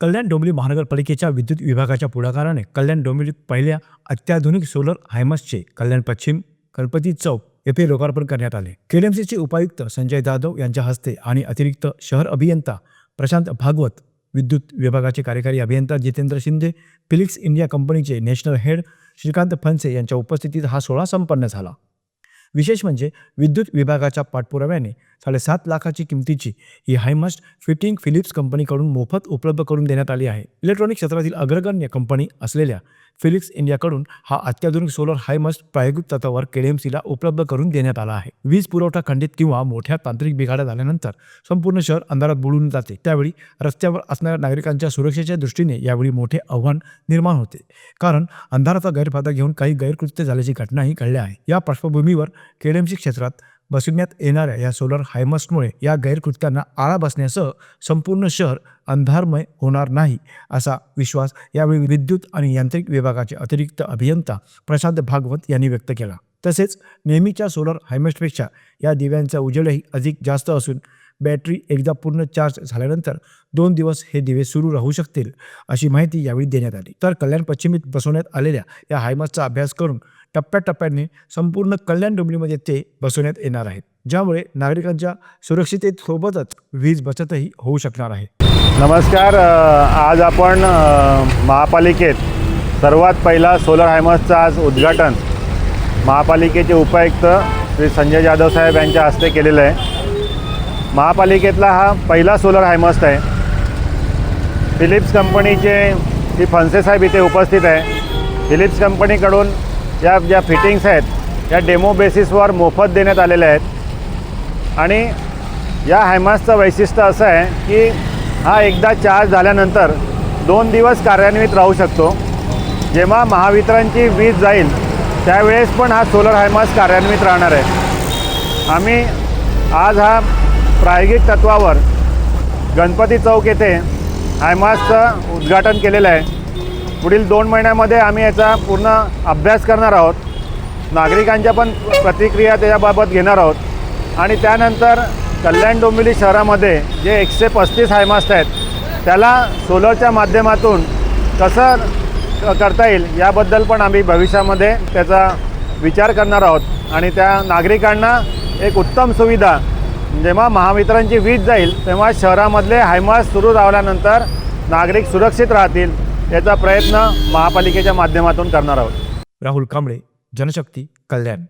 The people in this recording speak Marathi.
कल्याण डोंबिवली महानगरपालिकेच्या विद्युत विभागाच्या पुढाकाराने कल्याण डोंबिवलीत पहिल्या अत्याधुनिक सोलर हायमसचे कल्याण पश्चिम गणपती चौक येथे लोकार्पण करण्यात आले. केडीएमसीचे उपायुक्त संजय जाधव यांच्या हस्ते आणि अतिरिक्त शहर अभियंता प्रशांत भागवत विद्युत विभागाचे कार्यकारी अभियंता जितेंद्र शिंदे फिलिक्स इंडिया कंपनीचे नॅशनल हेड श्रीकांत फनसे यांच्या उपस्थितीत हा सोहळा संपन्न झाला. विशेष म्हणजे विद्युत विभागाच्या पाठपुराव्याने साडेसात लाखाची किमतीची ही हायमस्ट फिटिंग फिलिप्स कंपनीकडून मोफत उपलब्ध करून देण्यात आली आहे. इलेक्ट्रॉनिक क्षेत्रातील अग्रगण्य कंपनी असलेल्या फिलिप्स इंडियाकडून हा अत्याधुनिक सोलर हायमस्ट प्रायोगिक तत्वावर केडीएमसीला उपलब्ध करून देण्यात आला आहे. वीज पुरवठा खंडित किंवा मोठ्या तांत्रिक बिघाड्या झाल्यानंतर संपूर्ण शहर अंधारात बुडून जाते. त्यावेळी रस्त्यावर असणाऱ्या नागरिकांच्या सुरक्षेच्या दृष्टीने यावेळी मोठे आव्हान निर्माण होते. कारण अंधाराचा गैरफायदा घेऊन काही गैरकृत्य झाल्याची घटनाही घडल्या आहे. या पार्श्वभूमीवर केडीएमसी क्षेत्रात बसविण्यात येणाऱ्या या सोलर हायमस्टमुळे या गैरकृत्यांना आळा बसण्यासह संपूर्ण शहर अंधारमय होणार नाही असा विश्वास यावेळी विद्युत आणि यांत्रिक विभागाचे अतिरिक्त अभियंता प्रशांत भागवत यांनी व्यक्त केला. तसेच नेहमीच्या सोलर हायमस्टपेक्षा या दिव्यांचा उजेडही अधिक जास्त असून बॅटरी एकदा पूर्ण चार्ज झाल्यानंतर दोन दिवस हे दिवे सुरू राहू शकतील अशी माहिती यावेळी देण्यात आली. तर कल्याण पश्चिमीत बसवण्यात आलेल्या या हायमसचा अभ्यास करून टप्प्याटप्प्याने संपूर्ण कल्याण डोंबिवलीमध्ये ते बसवण्यात येणार आहेत. ज्यामुळे नागरिकांच्या सुरक्षिततेसोबतच वीज बचतही होऊ शकणार आहे. नमस्कार आज आपण महापालिकेत सर्वात पहिला सोलर हायमर्सचं आज उद्घाटन महापालिकेचे उपायुक्त श्री संजय जाधव साहेब यांच्या हस्ते केलेलं आहे. महापालिकेतला हा पहिला सोलर हायमस्ट आहे. फिलिप्स कंपनीचे श्री फनसे साहेब इथे उपस्थित आहे. फिलिप्स कंपनीकडून या ज्या फिटिंग्स आहेत या डेमो बेसिसवर मोफत देण्यात आलेल्या आहेत. आणि या हायमासचं वैशिष्ट्य असं आहे की हा एकदा चार्ज झाल्यानंतर दोन दिवस कार्यान्वित राहू शकतो. जेव्हा महावितरणची वीज जाईल त्यावेळेस पण हा सोलर हायमास कार्यान्वित राहणार आहे. आम्ही आज हा प्रायोगिक तत्वावर गणपती चौक येथे हायमासचं उद्घाटन केलेलं आहे. पुढील दोन महिन्यामध्ये आम्ही याचा पूर्ण अभ्यास करणार आहोत. नागरिकांच्या पण प्रतिक्रिया त्याच्याबाबत घेणार आहोत. आणि त्यानंतर कल्याण डोंबिवली शहरामध्ये जे एकशे पस्तीस हायमास्ट आहेत त्याला सोलरच्या माध्यमातून कसं करता येईल याबद्दल पण आम्ही भविष्यामध्ये त्याचा विचार करणार आहोत. आणि त्या नागरिकांना एक उत्तम सुविधा जेव्हा महावितरणची वीज जाईल तेव्हा शहरामधले हायमास सुरू राहिल्यानंतर नागरिक सुरक्षित राहतील. याचा प्रयत्न महापालिकेच्या माध्यमातून करणार आहोत. राहुल कांबळे जनशक्ती कल्याण.